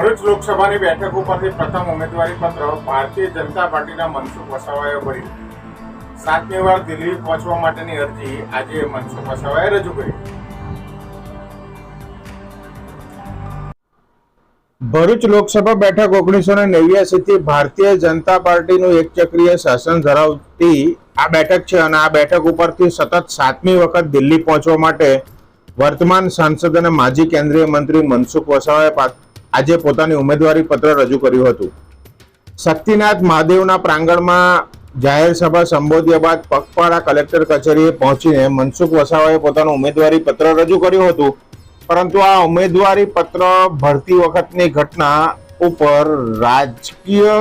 ભરૂચ લોકસભાની બેઠક ઉપરથી પ્રથમ ઉમેદવારી પત્ર ભારતીય જનતા પાર્ટીના મનસુખ વસાવાએ ભર્યું. સાતમી વાર દિલ્હી પહોંચવા માટેની અરજી આજે મનસુખ વસાવાએ રજૂ કરી. ભરૂચ લોકસભા બેઠક ઓગણીસો ને નેવ્યાસી થી ભારતીય જનતા પાર્ટીનું એક ચક્રીય શાસન ધરાવતી આ બેઠક છે અને આ બેઠક ઉપરથી સતત સાતમી વખત દિલ્હી પહોંચવા માટે વર્તમાન સાંસદ અને માજી કેન્દ્રીય મંત્રી મનસુખ વસાવાએ આજે પોતાની ઉમેદવારી પત્ર રજૂ કર્યું હતું. શક્તિનાથ મહાદેવના પ્રાંગણમાં જાહેર સભા સંબોધ્યા બાદ પગપાળા કલેક્ટર કચેરીએ પહોંચીને મનસુખ વસાવાએ પોતાનું ઉમેદવારી પત્ર રજૂ કર્યું હતું. પરંતુ આ ઉમેદવારી પત્ર ભરતી વખતની ઘટના ઉપર રાજકીય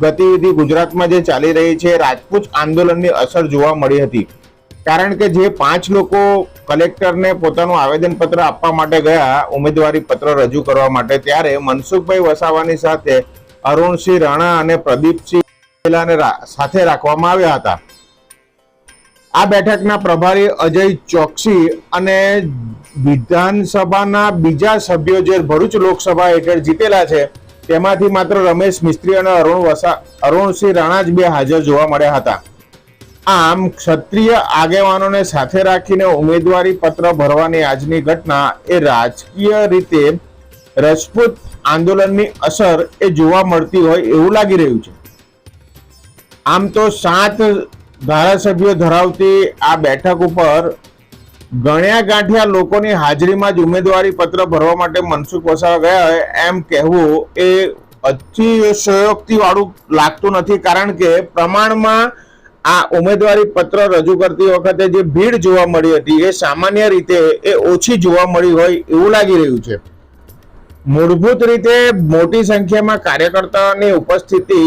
ગતિવિધિ ગુજરાતમાં જે ચાલી રહી છે, રાજપૂત આંદોલનની અસર જોવા મળી હતી. કારણ કે જે પાંચ લોકો કલેક્ટરને પોતાનું આવેદનપત્ર આપવા માટે ગયા, ઉમેદવારી પત્ર રજૂ કરવા માટે, ત્યારે મનસુખભાઈ વસાવાની સાથે અરુણસિંહ રાણા અને પ્રદીપસિંહ સાથે રાખવામાં આવ્યા હતા. આ બેઠકના પ્રભારી અજય ચોકસી અને વિધાનસભાના બીજા સભ્યો જે ભરૂચ લોકસભા હેઠળ જીતેલા છે, તેમાંથી માત્ર રમેશ મિસ્ત્રી અને અરુણ વસા, અરુણસિંહ રાણા જ બે હાજર જોવા મળ્યા હતા. આમ ક્ષત્રિય આગેવાનોને સાથે રાખીને ઉમેદવારી પત્ર ભરવાની આજની ઘટના એ રાજકીય રીતે રજપૂત આંદોલનની અસર એ જોવા મળતી હોય એવું લાગી રહ્યું છે. આમ તો સાત ધારાસભ્યો ધરાવતી આ બેઠક ઉપર ગણ્યા ગાંઠ્યા લોકોની હાજરીમાં જ ઉમેદવારી પત્ર ભરવા માટે મનસુખ વસાવા ગયા હોય એમ કહેવું એ અતિશયોક્તિ વાળું લાગતું નથી કારણ કે પ્રમાણમાં આ ઉમેદવારી પત્ર રજૂ કરતી વખતે જે ભીડ જોવા મળી હતી એ સામાન્ય રીતે એ ઓછી જોવા મળી હોય એવું લાગી રહ્યું છે. મૂળભૂત રીતે મોટી સંખ્યામાં કાર્યકર્તાઓની ઉપસ્થિતિ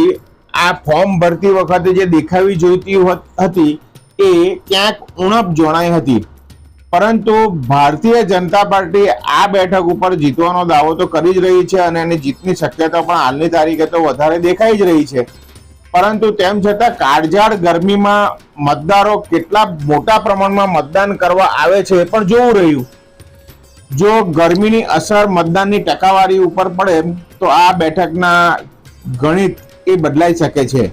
આ ફોર્મ ભરતી વખતે જે દેખાવી જોઈતી હતી એ ક્યાંક ઉણપ જણાઈ હતી. પરંતુ ભારતીય જનતા પાર્ટી આ બેઠક ઉપર જીતવાનો દાવો તો કરી જ રહી છે અને એની જીતની શક્યતા પણ હાલની તારીખે તો વધારે દેખાઈ જ રહી છે. પરંતુ તેમ છતાં કાળઝાળ ગરમીમાં મતદારો કેટલા મોટા પ્રમાણમાં મતદાન કરવા આવે છે એ પણ જોવું રહ્યું. જો ગરમીની અસર મતદાનની ટકાવારી ઉપર પડે, તો આ બેઠકના ગણિત એ બદલાઈ શકે છે.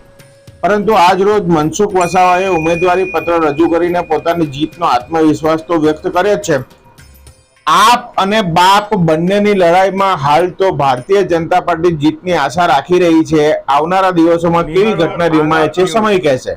પરંતુ આજ રોજ મનસુખ વસાવાએ ઉમેદવારી પત્ર રજૂ કરીને પોતાની જીતનો આત્મવિશ્વાસ તો વ્યક્ત કર્યો છે. આપ અને બાપ બંનેની લડાઈમાં હાલ તો ભારતીય જનતા પાર્ટી જીતની આશા રાખી રહી છે. આવનારા દિવસોમાં કેવી ઘટના નિર્માય છે સમય કહેશે.